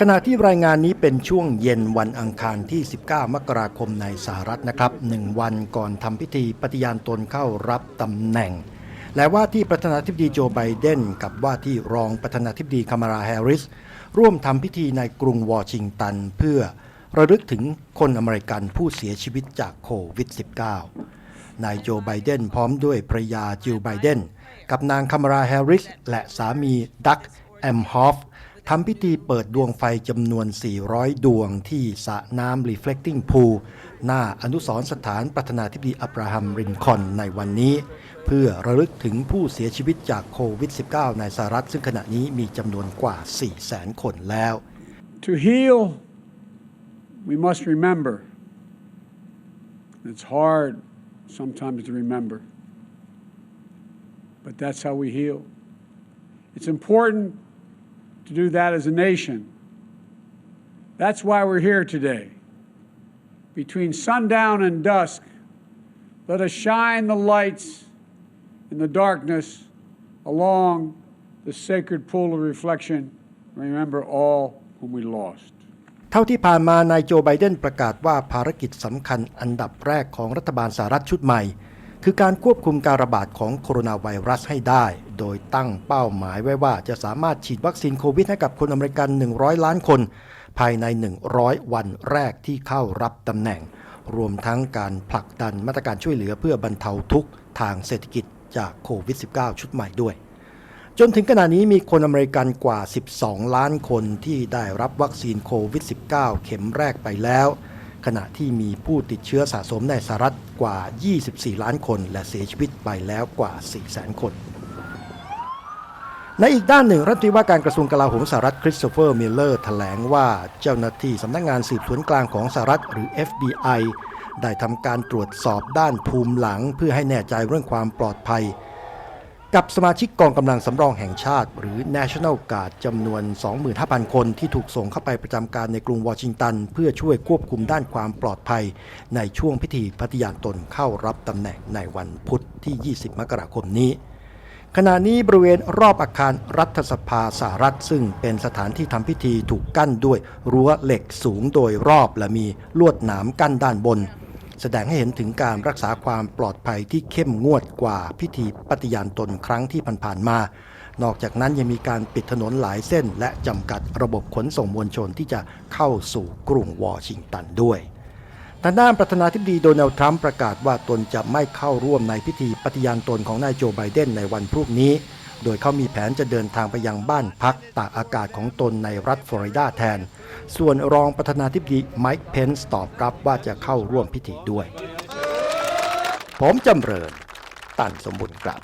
ขณะที่รายงานนี้เป็นช่วงเย็นวันอังคารที่ 19 มกราคมในสหรัฐนะครับหนึ่งวันก่อนทำพิธีปฏิญาณตนเข้ารับตำแหน่ง และว่าที่ประธานาธิบดีโจไบเดนกับว่าที่รองประธานาธิบดีคามาราแฮร์ริส ร่วมทำพิธีในกรุงวอชิงตัน เพื่อระลึกถึงคนอเมริกันผู้เสียชีวิตจากโควิด -19 นายโจไบเดนพร้อมด้วยภรยาจิลไบเดนกับนางคามาราแฮร์ริส และสามีดักแอมฮอฟ ทำพิธีเปิดดวงไฟจำนวน 400 ดวงที่สระน้ำ Reflecting Pool หน้าอนุสรณ์สถานประธานาธิบดีอับราฮัมรินคอนในวันนี้ เพื่อระลึกถึงผู้เสียชีวิตจากโควิด -19 ในสหรัฐ ซึ่งขณะนี้มีจำนวนกว่า 400,000 คนแล้ว To heal, we must remember. It's hard sometimes to remember, but that's how we heal. It's important to do that as a nation. That's why we're here today. Between sundown and dusk, let us shine the lights in the darkness along the sacred pool of reflection. Remember all whom we lost. เท่าที่ผ่านมานายโจไบเดนประกาศว่าภารกิจสำคัญอันดับแรกของรัฐบาลสหรัฐชุดใหม่ คือการควบคุมการระบาดของโคโรนาไวรัสให้ได้ โดยตั้งเป้าหมายไว้ว่าจะสามารถฉีดวัคซีนโควิดให้กับคนอเมริกัน 100 ล้านคน ภายใน 100 วันแรกที่เข้ารับตำแหน่ง รวมทั้งการผลักดันมาตรการช่วยเหลือเพื่อบรรเทาทุกข์ทางเศรษฐกิจจากโควิด -19 ชุดใหม่ด้วย จนถึงขณะนี้มีคนอเมริกันกว่า 12 ล้านคนที่ได้รับวัคซีนโควิด -19 เข็มแรกไปแล้ว ขณะที่มีผู้ติดเชื้อสะสมในสหรัฐกว่า 24 ล้านคนและเสียชีวิตไปแล้วกว่า 400,000 คนในอีกด้านหนึ่งรัฐมนตรีว่าการกระทรวงกลาโหมสหรัฐคริสโตเฟอร์มิลเลอร์แถลงว่าเจ้าหน้าที่สำนักงงานสืบสวนกลางของสหรัฐหรือ FBI ได้ทำการตรวจสอบด้านภูมิหลัง เพื่อให้แน่ใจเรื่องความปลอดภัย กับสมาชิกกองกำลังสำรองแห่งชาติ หรือ National Guard จำนวน 25,000 คนที่ถูกส่งเข้าไปประจำการในกรุงวอชิงตัน เพื่อช่วยควบคุมด้านความปลอดภัย ในช่วงพิธีปฏิญาณตนเข้ารับตำแหน่งในวันพุธที่ 20 มกราคมนี้ ขณะนี้บริเวณรอบอาคารรัฐสภาสหรัฐ ซึ่งเป็นสถานที่ทำพิธีถูกกั้นด้วยรั้วเหล็กสูงโดยรอบและมีลวดหนามกั้นด้านบน แสดงให้เห็นถึงการรักษาความปลอดภัยที่เข้มงวดกว่าพิธีปฏิญาณตนครั้งที่ผ่านๆมา นอกจากนั้นยังมีการปิดถนนหลายเส้น และจำกัดระบบขนส่งมวลชนที่จะเข้าสู่กรุงวอชิงตันด้วยทางด้านประธานาธิบดีโดนัลด์ทรัมป์ประกาศว่าตนจะไม่เข้าร่วมในพิธีปฏิญาณตนของนายโจไบเดนในวันพรุ่งนี้ โดยเขามีแผนจะเดินทางไปยังบ้านพักตากอากาศของตนในรัฐฟลอริดาแทน ส่วนรองประธานาธิบดีไมค์เพนส์ตอบรับว่าจะเข้าร่วมพิธีด้วย ผมจำเริญ ตันสมบุญครับ